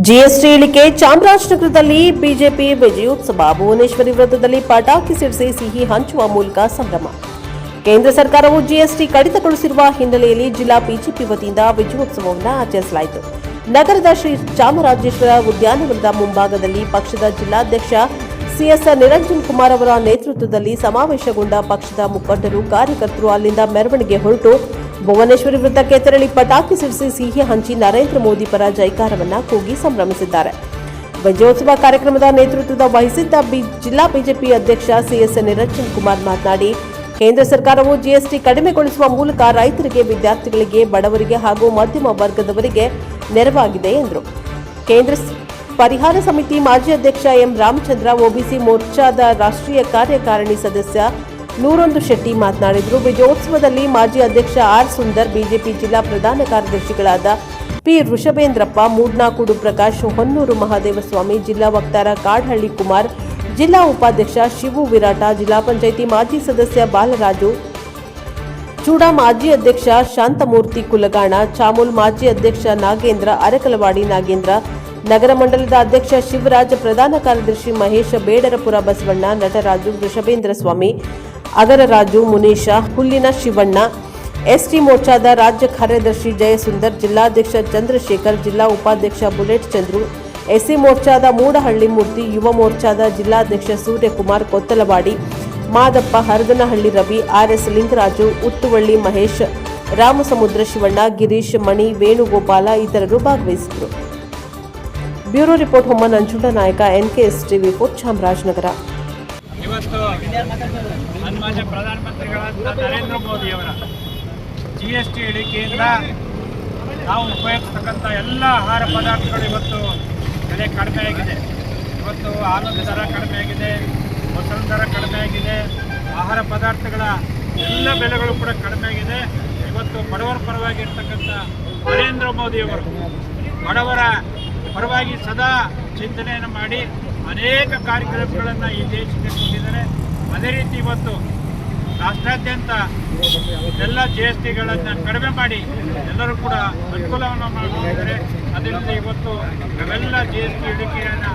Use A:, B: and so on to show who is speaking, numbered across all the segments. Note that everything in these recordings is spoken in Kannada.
A: ಜಿಎಸ್ಟಿ ಇಳಿಕೆ, ಚಾಮರಾಜನಗರದಲ್ಲಿ ಬಿಜೆಪಿ ವಿಜಯೋತ್ಸವ, ಭುವನೇಶ್ವರಿ ವೃತ್ತದಲ್ಲಿ ಪಟಾಕಿ ಸಿಡಿಸಿ ಸಿಹಿ ಹಂಚುವ ಮೂಲಕ ಸಂಭ್ರಮ. ಕೇಂದ್ರ ಸರ್ಕಾರವು ಜಿಎಸ್ಟಿ ಕಡಿತಗೊಳಿಸಿರುವ ಹಿನ್ನೆಲೆಯಲ್ಲಿ ಜಿಲ್ಲಾ ಬಿಜೆಪಿ ವತಿಯಿಂದ ವಿಜಯೋತ್ಸವವನ್ನು ಆಚರಿಸಲಾಯಿತು. ನಗರದ ಶ್ರೀ ಚಾಮರಾಜೇಶ್ವರ ಉದ್ಯಾನವನದ ಮುಂಭಾಗದಲ್ಲಿ ಪಕ್ಷದ ಜಿಲ್ಲಾಧ್ಯಕ್ಷ ಸಿಎಸ್ ನಿರಂಜನ್ ಕುಮಾರ್ ಅವರ ನೇತೃತ್ವದಲ್ಲಿ ಸಮಾವೇಶಗೊಂಡ ಪಕ್ಷದ ಮುಖಂಡರು, ಕಾರ್ಯಕರ್ತರು ಅಲ್ಲಿಂದ ಮೆರವಣಿಗೆ ಹೊರಟು ಭುವನೇಶ್ವರಿ ವೃತ್ತಕ್ಕೆ ತೆರಳಿ ಪಟಾಕಿ ಸಿಡಿಸಿ ಸಿಹಿ ಹಂಚಿ ನರೇಂದ್ರ ಮೋದಿ ಪರ ಜೈಕಾರವನ್ನ ಕೂಗಿ ಸಂಭ್ರಮಿಸಿದ್ದಾರೆ. ವಿಜಯೋತ್ಸವ ಕಾರ್ಯಕ್ರಮದ ನೇತೃತ್ವದ ವಹಿಸಿದ್ದ ಬಿ- ಜಿಲ್ಲಾ ಬಿಜೆಪಿ ಅಧ್ಯಕ್ಷ ಸಿಎಸ್ ನಿರಂಜನ್ ಕುಮಾರ್ ಮಾತನಾಡಿ, ಕೇಂದ್ರ ಸರ್ಕಾರವು ಜಿಎಸ್ಟಿ ಕಡಿಮೆಗೊಳಿಸುವ ಮೂಲಕ ರೈತರಿಗೆ, ವಿದ್ಯಾರ್ಥಿಗಳಿಗೆ, ಬಡವರಿಗೆ ಹಾಗೂ ಮಧ್ಯಮ ವರ್ಗದವರಿಗೆ ನೆರವಾಗಿದೆ ಎಂದರು. ಕೇಂದ್ರ ಪರಿಹಾರ ಸಮಿತಿ ಮಾಜಿ ಅಧ್ಯಕ್ಷ ಎಂ ರಾಮಚಂದ್ರ ಒಬಿಸಿ ಮೋರ್ಚಾದ ರಾಷ್ಟ್ರೀಯ ಕಾರ್ಯಕಾರಿಣಿ ಸದಸ್ಯ ನೂರೊಂದು ಶೆಟ್ಟಿ ಮಾತನಾಡಿದರು. ವಿಜಯೋತ್ಸವದಲ್ಲಿ ಮಾಜಿ ಅಧ್ಯಕ್ಷ ಆರ್ ಸುಂದರ್, ಬಿಜೆಪಿ ಜಿಲ್ಲಾ ಪ್ರಧಾನ ಕಾರ್ಯದರ್ಶಿಗಳಾದ ಪಿ ಋಷಭೇಂದ್ರಪ್ಪ, ಮೂಡ್ನಾಕೂಡು ಪ್ರಕಾಶ್, ಹೊನ್ನೂರು ಮಹಾದೇವಸ್ವಾಮಿ ಜಿಲ್ಲಾ ವಕ್ತಾರ ಕಾಡ್ಹಳ್ಳಿ ಕುಮಾರ್, ಜಿಲ್ಲಾ ಉಪಾಧ್ಯಕ್ಷ ಶಿವು ವಿರಾಟ, ಜಿಲ್ಲಾ ಪಂಚಾಯಿತಿ ಮಾಜಿ ಸದಸ್ಯ ಬಾಲರಾಜು, ಚೂಡಾ ಮಾಜಿ ಅಧ್ಯಕ್ಷ ಶಾಂತಮೂರ್ತಿ ಕುಲಗಾಣ, ಚಾಮುಲ್ ಮಾಜಿ ಅಧ್ಯಕ್ಷ ನಾಗೇಂದ್ರ, ಅರಕಲವಾಡಿ ನಾಗೇಂದ್ರ, ನಗರ ಮಂಡಲದ ಅಧ್ಯಕ್ಷ ಶಿವರಾಜ್, ಪ್ರಧಾನ ಕಾರ್ಯದರ್ಶಿ ಮಹೇಶ ಬೇಡರಪುರ ಬಸವಣ್ಣ, ನಟರಾಜು ವೃಷಭೇಂದ್ರ ಸ್ವಾಮಿ ಅಗರರಾಜು ಮುನೀಶ, ಹುಲ್ಲಿನ ಶಿವಣ್ಣ, ಎಸ್ಟಿ ಮೋರ್ಚಾದ ರಾಜ್ಯ ಕಾರ್ಯದರ್ಶಿ ಜಯಸುಂದರ್, ಜಿಲ್ಲಾಧ್ಯಕ್ಷ ಚಂದ್ರಶೇಖರ್, ಜಿಲ್ಲಾ ಉಪಾಧ್ಯಕ್ಷ ಬುಲೆಟ್ ಚಂದ್ರು, ಎಸ್ಸಿ ಮೋರ್ಚಾದ ಮೂಡಹಳ್ಳಿ ಮೂರ್ತಿ, ಯುವ ಮೋರ್ಚಾದ ಜಿಲ್ಲಾಧ್ಯಕ್ಷ ಸೂರ್ಯಕುಮಾರ್ ಕೊತ್ತಲವಾಡಿ, ಮಾದಪ್ಪ, ಹರದನಹಳ್ಳಿ ರವಿ ಆರ್ಎಸ್ ಲಿಂಗರಾಜು, ಉತ್ತುವಳ್ಳಿ ಮಹೇಶ್, ರಾಮಸಮುದ್ರ ಶಿವಣ್ಣ, ಗಿರೀಶ್, ಮಣಿ, ವೇಣುಗೋಪಾಲ ಇತರರು ಭಾಗವಹಿಸಿದರು ಬ್ಯೂರೋ ರಿಪೋರ್ಟ್ ಹೊಮ್ಮ ನಂಜುಂಡ ನಾಯಕ ಎನ್ಕೆಎಸ್ ಟಿವಿ ಫೋರ್ ಚಾಮರಾಜನಗರ.
B: ಇವತ್ತು ಸನ್ಮಾನ್ಯ ಪ್ರಧಾನಮಂತ್ರಿಗಳಾದ ನರೇಂದ್ರ ಮೋದಿಯವರ ಜಿ ಎಸ್ ಟಿ ಇಳಿಕೆಯಿಂದ ನಾವು ಉಪಯೋಗಿಸ್ತಕ್ಕಂಥ ಎಲ್ಲ ಆಹಾರ ಪದಾರ್ಥಗಳು ಇವತ್ತು ಬೆಲೆ ಕಡಿಮೆ ಆಗಿದೆ. ಇವತ್ತು ಹಾಲದ ದರ ಕಡಿಮೆ ಆಗಿದೆ, ಮೊಸರು ದರ ಕಡಿಮೆ ಆಗಿದೆ, ಆಹಾರ ಪದಾರ್ಥಗಳ ಎಲ್ಲ ಬೆಲೆಗಳು ಕೂಡ ಕಡಿಮೆ ಆಗಿದೆ. ಇವತ್ತು ಬಡವರ ಪರವಾಗಿ ಇರ್ತಕ್ಕಂಥ ನರೇಂದ್ರ ಮೋದಿಯವರು ಬಡವರ ಪರವಾಗಿ ಸದಾ ಚಿಂತನೆಯನ್ನು ಮಾಡಿ ಅನೇಕ ಕಾರ್ಯಕ್ರಮಗಳನ್ನು ಈ ದೇಶಕ್ಕೆ ಕೊಟ್ಟಿದ್ದಾರೆ. ಅದೇ ರೀತಿ ಇವತ್ತು ರಾಷ್ಟ್ರಾದ್ಯಂತ ಎಲ್ಲ ಜಿ ಎಸ್ ಟಿಗಳನ್ನು ಕಡಿಮೆ ಮಾಡಿ ಎಲ್ಲರೂ ಕೂಡ ಅನುಕೂಲವನ್ನು ಮಾಡಿದ್ದಾರೆ ಅದರಿಂದ ಇವತ್ತು ನಾವೆಲ್ಲ ಜಿ ಎಸ್ ಟಿ ಇಳಿಕೆಯನ್ನು,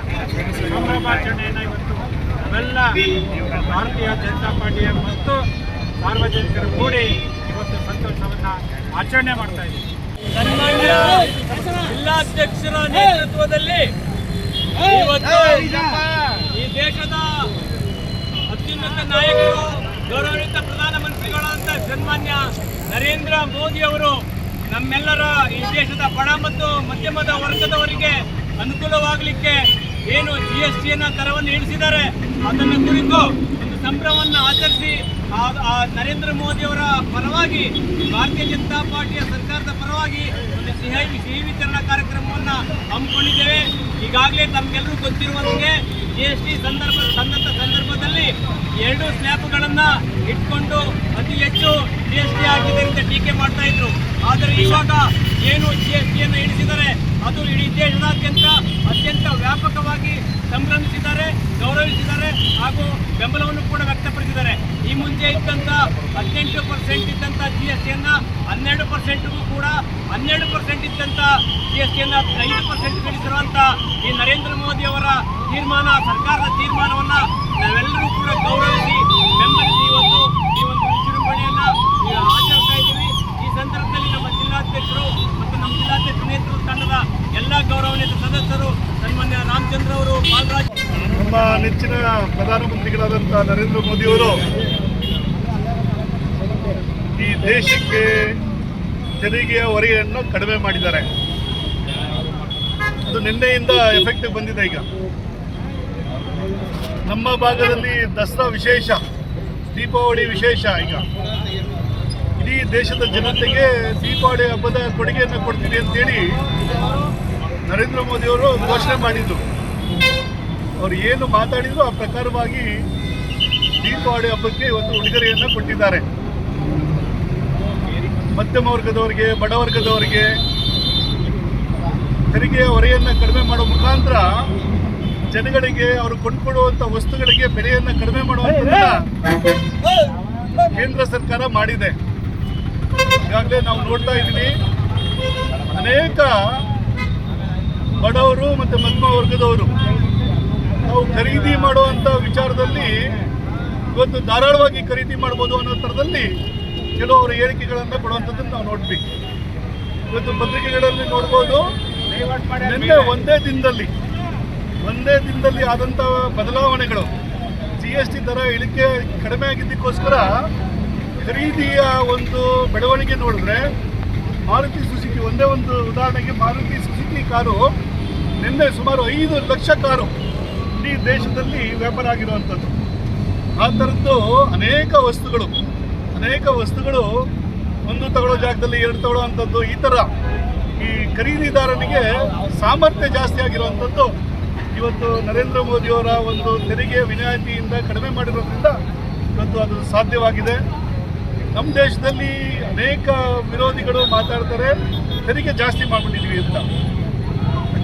B: ಸಂಭ್ರಮಾಚರಣೆಯನ್ನು ಇವತ್ತು ನಾವೆಲ್ಲ ಭಾರತೀಯ ಜನತಾ ಪಾರ್ಟಿಯ ಮತ್ತು ಸಾರ್ವಜನಿಕರು ಕೂಡಿ ಇವತ್ತು ಸಂತೋಷವನ್ನು ಆಚರಣೆ ಮಾಡ್ತಾ ಇದ್ದೀವಿ.
C: ಜಿಲ್ಲಾಧ್ಯಕ್ಷರ ನೇತೃತ್ವದಲ್ಲಿ ಈ ದೇಶದ ಅತ್ಯುನ್ನತ ನಾಯಕರು ಗೌರವಾನ್ವಿತ ಪ್ರಧಾನಮಂತ್ರಿಗಳಾದ ಸನ್ಮಾನ್ಯ ನರೇಂದ್ರ ಮೋದಿ ಅವರು ನಮ್ಮೆಲ್ಲರ ಈ ದೇಶದ ಬಡ ಮತ್ತು ಮಧ್ಯಮದ ವರ್ಗದವರಿಗೆ ಅನುಕೂಲವಾಗಲಿಕ್ಕೆ ಏನು ಜಿ ಎಸ್ ಟಿಯನ್ನು ದರವನ್ನು ಇಳಿಸಿದ್ದಾರೆ ಅದನ್ನು ಕುರಿತು ಒಂದು ಸಂಭ್ರಮವನ್ನು ಆಚರಿಸಿ ನರೇಂದ್ರ ಮೋದಿಯವರ ಪರವಾಗಿ ಭಾರತೀಯ ಜನತಾ ಪಾರ್ಟಿಯ ಸರ್ಕಾರದ ಪರವಾಗಿ ಒಂದು ಸಿಹಿ ಸಿಹಿ ವಿತರಣಾ ಕಾರ್ಯಕ್ರಮವನ್ನು ಹಮ್ಮಿಕೊಂಡಿದ್ದೇವೆ. ಈಗಾಗಲೇ ತಮಗೆಲ್ಲರೂ ಗೊತ್ತಿರುವಂತೆ ಜಿ ಎಸ್ ಟಿ ಸಂದರ್ಭ ತಂದಂಥ ಸಂದರ್ಭದಲ್ಲಿ ಎರಡು ಸ್ಲ್ಯಾಬ್ಗಳನ್ನು ಇಟ್ಕೊಂಡು ಅತಿ ಹೆಚ್ಚು ಜಿ ಎಸ್ ಟಿ ಆಗಿದೆ ಅಂತ ಟೀಕೆ ಮಾಡ್ತಾ ಇದ್ರು. ಆದರೆ ಇವಾಗ ಏನು ಜಿ ಎಸ್ ಟಿಯನ್ನು ಇಳಿಸಿದರೆ ಅದು ಇಡೀ ದೇಶದಾದ್ಯಂತ ಅತ್ಯಂತ ವ್ಯಾಪಕವಾಗಿ ಸಂಭ್ರಮಿಸಿದ್ದಾರೆ, ಗೌರವಿಸಿದ್ದಾರೆ ಹಾಗೂ ಬೆಂಬಲವನ್ನು ಕೂಡ ವ್ಯಕ್ತಪಡಿಸಿದ್ದಾರೆ. ಈ ಮುಂಚೆ ಇದ್ದಂಥ ಹದಿನೆಂಟು ಪರ್ಸೆಂಟ್ ಇದ್ದಂಥ ಜಿ ಎಸ್ ಟಿಯನ್ನು ಹನ್ನೆರಡು ಪರ್ಸೆಂಟ್ಗೂ ಕೂಡ ಹನ್ನೆರಡು ಪರ್ಸೆಂಟ್ ಇದ್ದಂಥ ಜಿ ಎಸ್ ಟಿಯನ್ನು ಐದು ಪರ್ಸೆಂಟ್ ಇಳಿಸಿರುವಂಥ ಈ ನರೇಂದ್ರ ಮೋದಿ ಅವರ ತೀರ್ಮಾನ, ಸರ್ಕಾರದ ತೀರ್ಮಾನವನ್ನು ನಾವೆಲ್ಲರೂ ಕೂಡ ಗೌರವಿಸಿ ಬೆಂಬಲಿಸಿ ಇವತ್ತು ಈ ಒಂದು ವಿಜೃಂಭಣೆಯನ್ನು ಆಚರಿಸ್ತಾ ಇದ್ದೀವಿ. ಈ ಸಂದರ್ಭದಲ್ಲಿ ನಮ್ಮ ಜಿಲ್ಲಾಧ್ಯಕ್ಷರು ಮತ್ತು ನಮ್ಮ ಜಿಲ್ಲಾಧ್ಯಕ್ಷ ನೇತೃತ್ವ ತಂಡದ ಎಲ್ಲ ಗೌರವಾನ್ವಿತ ಸದಸ್ಯರು ಸನ್ಮಾನ್ಯ ರಾಮಚಂದ್ರ ಅವರು, ಬಾಲರಾಜ್
D: ನಮ್ಮ ನೆಚ್ಚಿನ ಪ್ರಧಾನಮಂತ್ರಿಗಳಾದಂಥ ನರೇಂದ್ರ ಮೋದಿಯವರು ಈ ದೇಶಕ್ಕೆ ತೆರಿಗೆಯ ಹೊರೆಯನ್ನು ಕಡಿಮೆ ಮಾಡಿದ್ದಾರೆ. ಅದು ನಿನ್ನೆಯಿಂದ ಎಫೆಕ್ಟಿವ್ ಬಂದಿದೆ ಈಗ. ನಮ್ಮ ಭಾಗದಲ್ಲಿ ದಸರಾ ವಿಶೇಷ, ದೀಪಾವಳಿ ವಿಶೇಷ ಈಗ. ಇಡೀ ದೇಶದ ಜನತೆಗೆ ದೀಪಾವಳಿ ಹಬ್ಬದ ಕೊಡುಗೆಯನ್ನು ಕೊಡ್ತೀನಿ ಅಂತೇಳಿ ನರೇಂದ್ರ ಮೋದಿಯವರು ಘೋಷಣೆ ಮಾಡಿದ್ದು. ಅವರು ಏನು ಮಾತಾಡಿದ್ರು ಆ ಪ್ರಕಾರವಾಗಿ ದೀಪಾವಳಿ ಹಬ್ಬಕ್ಕೆ ಒಂದು ಉಡುಗೊರೆಯನ್ನು ಕೊಟ್ಟಿದ್ದಾರೆ. ಮಧ್ಯಮ ವರ್ಗದವರಿಗೆ ಬಡವರ್ಗದವರಿಗೆ ತೆರಿಗೆಯ ಹೊರೆಯನ್ನು ಕಡಿಮೆ ಮಾಡೋ ಮುಖಾಂತರ ಜನಗಳಿಗೆ ಅವರು ಕೊಂಡ್ಕೊಡುವಂಥ ವಸ್ತುಗಳಿಗೆ ಬೆಲೆಯನ್ನು ಕಡಿಮೆ ಮಾಡುವಂಥದ್ದನ್ನ ಕೇಂದ್ರ ಸರ್ಕಾರ ಮಾಡಿದೆ. ಈಗಾಗಲೇ ನಾವು ನೋಡ್ತಾ ಇದ್ದೀವಿ, ಅನೇಕ ಬಡವರು ಮತ್ತು ಮಧ್ಯಮ ವರ್ಗದವರು ನಾವು ಖರೀದಿ ಮಾಡುವಂಥ ವಿಚಾರದಲ್ಲಿ ಇವತ್ತು ಧಾರಾಳವಾಗಿ ಖರೀದಿ ಮಾಡ್ಬೋದು ಅನ್ನೋ ಥರದಲ್ಲಿ ಕೆಲವರು ಹೇಳಿಕೆಗಳನ್ನು ಕೊಡುವಂಥದ್ದನ್ನು ನಾವು ನೋಡ್ಬೇಕು. ಇವತ್ತು ಪತ್ರಿಕೆಗಳಲ್ಲಿ ನೋಡ್ಬೋದು, ನಿನ್ನೆ ಒಂದೇ ದಿನದಲ್ಲಿ ಒಂದೇ ದಿನದಲ್ಲಿ ಆದಂಥ ಬದಲಾವಣೆಗಳು. ಜಿ ಎಸ್ ಟಿ ದರ ಇಳಿಕೆ ಕಡಿಮೆ ಆಗಿದ್ದಕ್ಕೋಸ್ಕರ ಖರೀದಿಯ ಒಂದು ಬೆಳವಣಿಗೆ ನೋಡಿದ್ರೆ ಮಾರುತಿ ಸುಜುಕಿ ಒಂದೇ ಒಂದು ಉದಾಹರಣೆಗೆ ಮಾರುತಿ ಸುಜುಕಿ ಕಾರು ನಿನ್ನೆ ಸುಮಾರು ಐದು ಲಕ್ಷ ಕಾರು ಇಡೀ ದೇಶದಲ್ಲಿ ವ್ಯಾಪಾರ ಆಗಿರುವಂಥದ್ದು. ಆ ಥರದ್ದು ಅನೇಕ ವಸ್ತುಗಳು. ಅನೇಕ ವಸ್ತುಗಳು ಒಂದು ತಗೊಳ್ಳೋ ಜಾಗದಲ್ಲಿ ಎರಡು ತಗೊಳ್ಳೋ ಈ ಥರ ಈ ಖರೀದಿದಾರನಿಗೆ ಸಾಮರ್ಥ್ಯ ಜಾಸ್ತಿ ಆಗಿರುವಂಥದ್ದು ಇವತ್ತು ನರೇಂದ್ರ ಮೋದಿಯವರ ಒಂದು ತೆರಿಗೆ ವಿನಾಯಿತಿಯಿಂದ ಕಡಿಮೆ ಮಾಡಿರೋದ್ರಿಂದ ಇವತ್ತು ಅದು ಸಾಧ್ಯವಾಗಿದೆ. ನಮ್ಮ ದೇಶದಲ್ಲಿ ಅನೇಕ ವಿರೋಧಿಗಳು ಮಾತಾಡ್ತಾರೆ, ತೆರಿಗೆ ಜಾಸ್ತಿ ಮಾಡಿಬಿಟ್ಟಿದ್ವಿ ಅಂತ.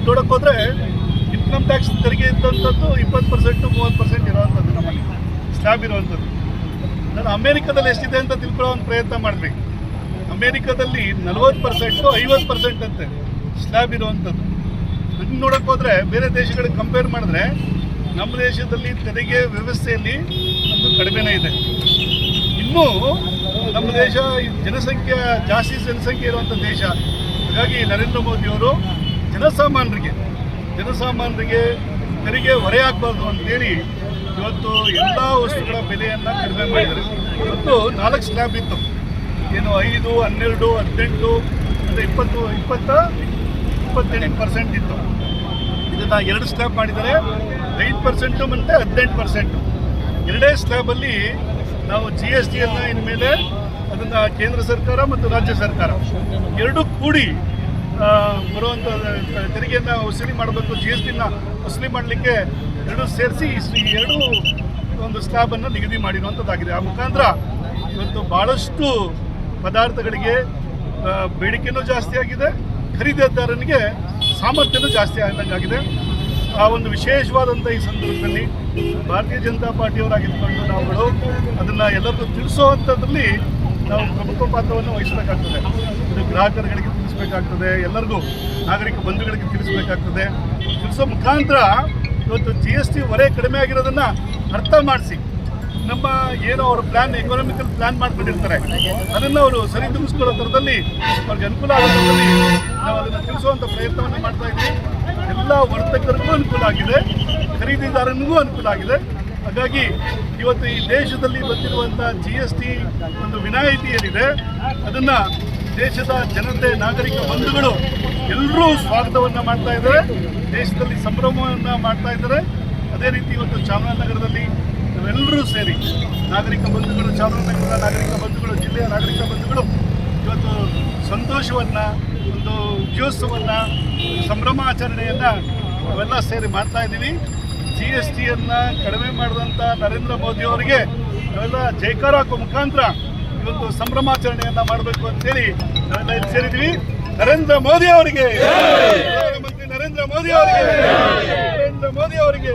D: ನೋಡೋಕ್ಕೋದ್ರೆ ಇನ್ಕಮ್ ಟ್ಯಾಕ್ಸ್ ತೆರಿಗೆ ಇದ್ದಂಥದ್ದು ಇಪ್ಪತ್ತು ಪರ್ಸೆಂಟು ಮೂವತ್ತು ಪರ್ಸೆಂಟ್ ಇರೋವಂಥದ್ದು ನಮ್ಮಲ್ಲಿ. ಸ್ಲ್ಯಾಬ್ ಇರುವಂಥದ್ದು. ನಾನು ಅಮೇರಿಕಾದಲ್ಲಿ ಎಷ್ಟಿದೆ ಅಂತ ತಿಳ್ಕೊಳ್ಳೋ ಒಂದು ಪ್ರಯತ್ನ ಮಾಡಿದ್ವಿ ಅಮೇರಿಕಾದಲ್ಲಿ ನಲವತ್ತು ಪರ್ಸೆಂಟು, ಐವತ್ತು ಪರ್ಸೆಂಟ್ ಅಂತೆ ಸ್ಲ್ಯಾಬ್ ಇರುವಂಥದ್ದು. ಹಂಗೆ ನೋಡೋಕೆ ಹೋದ್ರೆ ಬೇರೆ ದೇಶಗಳಿಗೆ ಕಂಪೇರ್ ಮಾಡಿದ್ರೆ ನಮ್ಮ ದೇಶದಲ್ಲಿ ತೆರಿಗೆ ವ್ಯವಸ್ಥೆಯಲ್ಲಿ ಒಂದು ಕಡಿಮೆನೇ ಇದೆ. ಇನ್ನೂ ನಮ್ಮ ದೇಶ ಜನಸಂಖ್ಯೆ, ಜಾಸ್ತಿ ಜನಸಂಖ್ಯೆ ಇರುವಂಥ ದೇಶ. ಹಾಗಾಗಿ ನರೇಂದ್ರ ಮೋದಿಯವರು ಜನಸಾಮಾನ್ಯರಿಗೆ ಜನಸಾಮಾನ್ಯರಿಗೆ ತೆರಿಗೆ ಹೊರೆ ಆಗಬಾರ್ದು ಅಂತೇಳಿ ಇವತ್ತು ಎಲ್ಲ ವಸ್ತುಗಳ ಬೆಲೆಯನ್ನು ಕಡಿಮೆ ಮಾಡಿದ್ದಾರೆ. ಇವತ್ತು ನಾಲ್ಕು ಸ್ಲ್ಯಾಬ್ ಇತ್ತು. ಏನು ಐದು, ಹನ್ನೆರಡು, ಹದಿನೆಂಟು, ಮತ್ತು ಇಪ್ಪತ್ತು, ಇಪ್ಪತ್ತ, ಇಪ್ಪತ್ತೆಂಟು ಪರ್ಸೆಂಟ್ ಇತ್ತು. ಇದನ್ನು ಎರಡು ಸ್ಲ್ಯಾಬ್ ಮಾಡಿದರೆ ಐದು ಪರ್ಸೆಂಟು ಮತ್ತು ಹದಿನೆಂಟು ಪರ್ಸೆಂಟು ಎರಡೇ ಸ್ಲ್ಯಾಬಲ್ಲಿ ನಾವು ಜಿ ಎಸ್ ಟಿಯನ್ನು ಇನ್ಮೇಲೆ ಅದನ್ನು ಕೇಂದ್ರ ಸರ್ಕಾರ ಮತ್ತು ರಾಜ್ಯ ಸರ್ಕಾರ ಎರಡೂ ಕೂಡಿ ಬರುವಂತ ತೆರಿಗೆಯನ್ನು ವಸೂಲಿ ಮಾಡಬೇಕು ಜಿ ಎಸ್ ಟಿನ ವಸೂಲಿ ಮಾಡಲಿಕ್ಕೆ ಎರಡು ಸೇರಿಸಿ ಈ ಎರಡೂ ಒಂದು ಸ್ಲ್ಯಾಬನ್ನು ನಿಗದಿ ಮಾಡಿರುವಂಥದ್ದಾಗಿದೆ. ಆ ಮುಖಾಂತರ ಇವತ್ತು ಭಾಳಷ್ಟು ಪದಾರ್ಥಗಳಿಗೆ ಬೇಡಿಕೆಯೂ ಬೇಡಿಕೆನೂ ಜಾಸ್ತಿ ಆಗಿದೆ. ಖರೀದಿದಾರನಿಗೆ ಸಾಮರ್ಥ್ಯನೂ ಜಾಸ್ತಿ ಆದಂಗಾಗಿದೆ. ಆ ಒಂದು ವಿಶೇಷವಾದಂಥ ಈ ಸಂದರ್ಭದಲ್ಲಿ ಭಾರತೀಯ ಜನತಾ ಪಾರ್ಟಿಯವರಾಗಿದ್ದುಕೊಂಡು ನಾವುಗಳು ಅದನ್ನು ಎಲ್ಲರಿಗೂ ತಿಳಿಸುವಂಥದ್ರಲ್ಲಿ ನಾವು ಪ್ರಮುಖ ಪಾತ್ರವನ್ನು ವಹಿಸಬೇಕಾಗ್ತದೆ. ಇದು ಗ್ರಾಹಕರುಗಳಿಗೆ ತಿಳಿಸಬೇಕಾಗ್ತದೆ, ಎಲ್ಲರಿಗೂ ನಾಗರಿಕ ಬಂಧುಗಳಿಗೆ ತಿಳಿಸಬೇಕಾಗ್ತದೆ. ತಿಳಿಸೋ ಮುಖಾಂತರ ಇವತ್ತು ಜಿ ಎಸ್ ಟಿ ಹೊರೆ ಕಡಿಮೆ ಆಗಿರೋದನ್ನು ಅರ್ಥ ಮಾಡಿಸಿ. ನಮ್ಮ ಏನೋ ಅವರು ಪ್ಲಾನ್ ಎಕನಾಮಿಕಲ್ ಪ್ಲಾನ್ ಮಾಡ್ಕೊಂಡಿರ್ತಾರೆ. ಅದನ್ನು ಅವರು ಸರಿದೂಗಿಸ್ಕೊಳ್ಳೋ ಥರದಲ್ಲಿ ಅವ್ರಿಗೆ ಅನುಕೂಲ ಆಗೋ ಥರದಲ್ಲಿ ನಾವು ಅದನ್ನು ತಿಳಿಸುವಂಥ ಪ್ರಯತ್ನವನ್ನು ಮಾಡ್ತಾ ಇದ್ದೀವಿ ಎಲ್ಲ ವರ್ತಕರಿಗೂ ಅನುಕೂಲ ಆಗಿದೆ, ಖರೀದಿದಾರನಿಗೂ ಅನುಕೂಲ ಆಗಿದೆ. ಹಾಗಾಗಿ ಇವತ್ತು ಈ ದೇಶದಲ್ಲಿ ಬಂದಿರುವಂಥ ಜಿ ಒಂದು ವಿನಾಯಿತಿ ಏನಿದೆ, ಅದನ್ನು ದೇಶದ ಜನತೆ, ನಾಗರಿಕ ಬಂಧುಗಳು ಎಲ್ಲರೂ ಸ್ವಾಗತವನ್ನು ಮಾಡ್ತಾ ಇದ್ದಾರೆ. ದೇಶದಲ್ಲಿ ಸಂಭ್ರಮವನ್ನು ಮಾಡ್ತಾ ಇದ್ದಾರೆ. ಅದೇ ರೀತಿ ಇವತ್ತು ಚಾಮರಾಜನಗರದಲ್ಲಿ ನಾವೆಲ್ಲರೂ ಸೇರಿ ನಾಗರಿಕ ಬಂಧುಗಳು ಚಾಮರಾಜನಗರದ ನಾಗರಿಕ ಬಂಧುಗಳು, ಜಿಲ್ಲೆಯ ನಾಗರಿಕ ಬಂಧುಗಳು ಇವತ್ತು ಸಂತೋಷವನ್ನು, ಒಂದು ವಿಜಯೋತ್ಸವವನ್ನು ಸಂಭ್ರಮಾಚರಣೆಯನ್ನು ನಾವೆಲ್ಲ ಸೇರಿ ಮಾಡ್ತಾ ಇದ್ದೀವಿ. ಜಿ ಎಸ್ ಟಿಯನ್ನು ಕಡಿಮೆ ಮಾಡಿದಂಥ ನರೇಂದ್ರ ಮೋದಿ ಅವರಿಗೆ ನಾವೆಲ್ಲ ಜೈಕಾರ ಹಾಕೋ ಮುಖಾಂತರ ಇವತ್ತು ಸಂಭ್ರಮಾಚರಣೆಯನ್ನ ಮಾಡಬೇಕು ಅಂತೇಳಿ ನಾವೆಲ್ಲ ಇಲ್ಲಿ ಸೇರಿದ್ದೀವಿ. ನರೇಂದ್ರ ಮೋದಿ ಅವರಿಗೆ. ಪ್ರಧಾನಮಂತ್ರಿ ನರೇಂದ್ರ ಮೋದಿ ಅವರಿಗೆ. ನರೇಂದ್ರ ಮೋದಿ ಅವರಿಗೆ.